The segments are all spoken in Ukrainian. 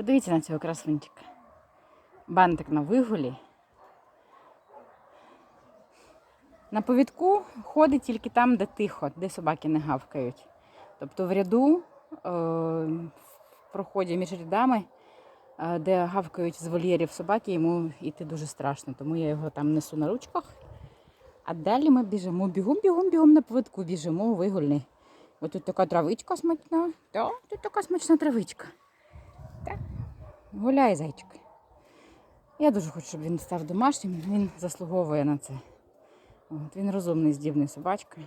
Подивіться на цього красунчика. Бантик на вигулі. На повідку ходить тільки там, де тихо, де собаки не гавкають. Тобто в ряду, е, в проході між рядами, е, де гавкають з вольєрів собаки, йому йти дуже страшно, тому я його там несу на ручках. А далі ми біжимо, бігом, бігом, бігом на повідку біжимо у вигульний. Ось тут така травичка смачна. Так, тут така смачна травичка. Гуляй, зайчик. Я дуже хочу, щоб він став домашнім, він заслуговує на це. От, він розумний, здібний собачка.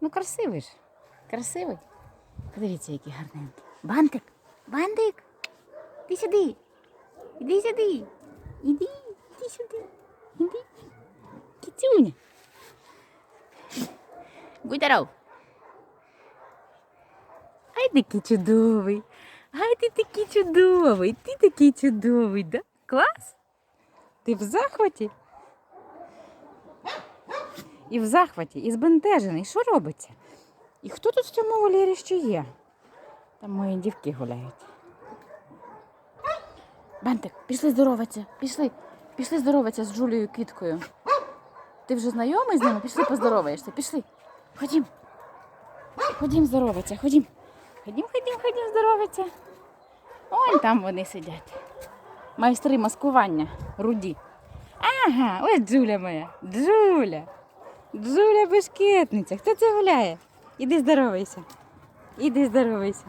Ну, красивий ж. Красивий. Подивіться, який гарненький. Бантик! Бантик! Іди сюди! Іди сюди! Іди, іди сюди! Іди! Кицюня! Будь здоров! Такий чудовий! Ай, ти такий чудовий! Ти такий чудовий, да? Клас? Ти в захваті? І в захваті, і збентежений. Що робиться? І хто тут в цьому вольєрі ще є? Там мої дівки гуляють. Бантик, пішли здороватися, пішли. Пішли здороватися з Джулією Кіткою. Ти вже знайомий з ними? Пішли поздороваєшся. Пішли. Ходім. Ходім здороватися, ходім. Ходім, ходім, ходім здороватися. Ой, там вони сидять. Майстри маскування, руді. Ага, ось Джуля моя. Джуля. Джуля бешкетниця. Хто це гуляє? Іди здоровайся. Іди здоровайся.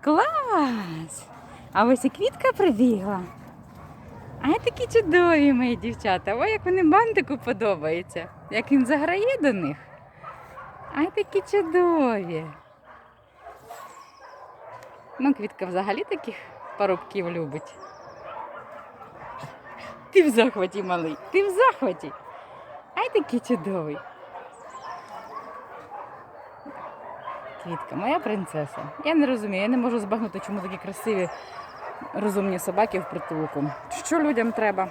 Клас! А ось і квітка прибігла. Ай, такі чудові мої дівчата. Ой, як вони бантику подобаються. Як він заграє до них. Ай, такі чудові. Ну, квітка взагалі таких парубків любить. Ти в захваті, малий, ти в захваті. Ай, такий чудовий. Квітка, моя принцеса. Я не розумію, я не можу збагнути, чому такі красиві, розумні собаки в притулку. Що людям треба?